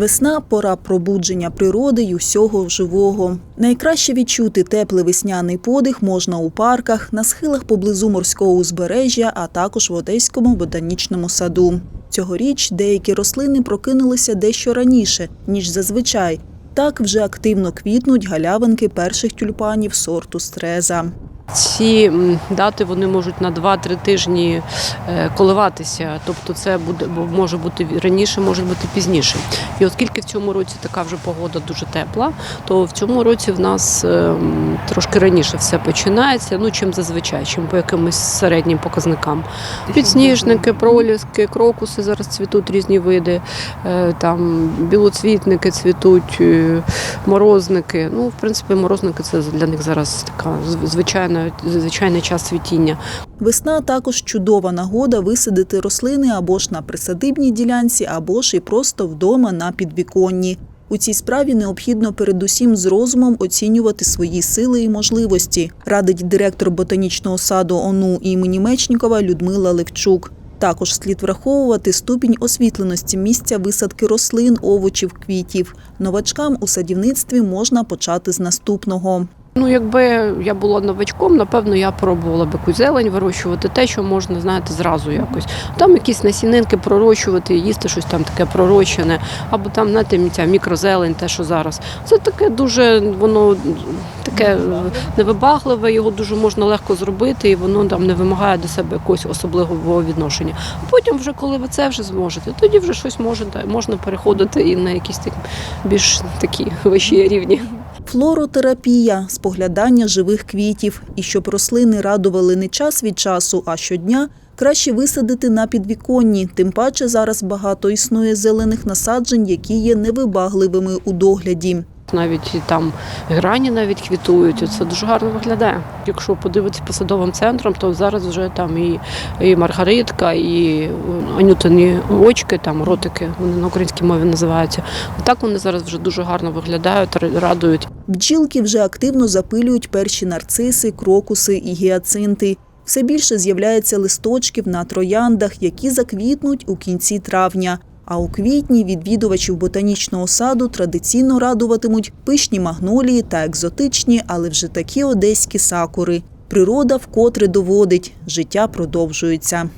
Весна пора пробудження природи й усього живого. Найкраще відчути теплий весняний подих можна у парках, на схилах поблизу морського узбережжя, а також в Одеському ботанічному саду. Цьогоріч деякі рослини прокинулися дещо раніше, ніж зазвичай. Так вже активно квітнуть галявинки перших тюльпанів сорту стреза. Ці дати вони можуть на 2-3 тижні е, коливатися. Тобто, це буде може бути раніше, може бути пізніше. І оскільки в цьому році така вже погода дуже тепла, то в цьому році в нас е, трошки раніше все починається. Ну чим зазвичай, чим по якимось середнім показникам. Підсніжники, проліски, крокуси зараз цвітуть різні види. е, Там білоцвітники цвітуть, морозники. Ну, в принципі, морозники це для них зараз така зв- звичайний час цвітіння. Весна також чудова нагода висадити рослини або ж на присадибній ділянці, або ж і просто вдома на підвіконні. У цій справі необхідно передусім з розумом оцінювати свої сили і можливості, радить директор ботанічного саду ОНУ імені Мечнікова Людмила Левчук. Також слід враховувати ступінь освітленості місця висадки рослин, овочів, квітів. Новачкам у садівництві можна почати з наступного. Ну, якби я була новачком, напевно, я пробувала б якусь зелень вирощувати, те, що можна, знаєте, зразу якось. Там якісь насінинки пророщувати, їсти щось там таке пророщене, або там, знаєте, ця мікрозелень, те, що зараз. Це таке дуже, воно таке невибагливе, його дуже можна легко зробити, і воно там не вимагає до себе якогось особливого відношення. А потім, вже коли ви це вже зможете, тоді вже щось можете, можна переходити і на якісь такі більш такі вищі рівні. Флоротерапія споглядання живих квітів. І щоб рослини радували не час від часу, а щодня, краще висадити на підвіконні. Тим паче зараз багато існує зелених насаджень, які є невибагливими у догляді. Навіть там грані навіть квітують. Це дуже гарно виглядає. Якщо подивитися по садовим центрам, то зараз вже там і, і маргаритка, і е, анютині очки, там ротики, вони на українській мові називаються. Так вони зараз вже дуже гарно виглядають, радують. Бджілки вже активно запилюють перші нарциси, крокуси і гіацинти. Все більше з'являється листочків на трояндах, які заквітнуть у кінці травня. А у квітні відвідувачів ботанічного саду традиційно радуватимуть пишні магнолії та екзотичні, але вже такі одеські сакури. Природа вкотре доводить – життя продовжується.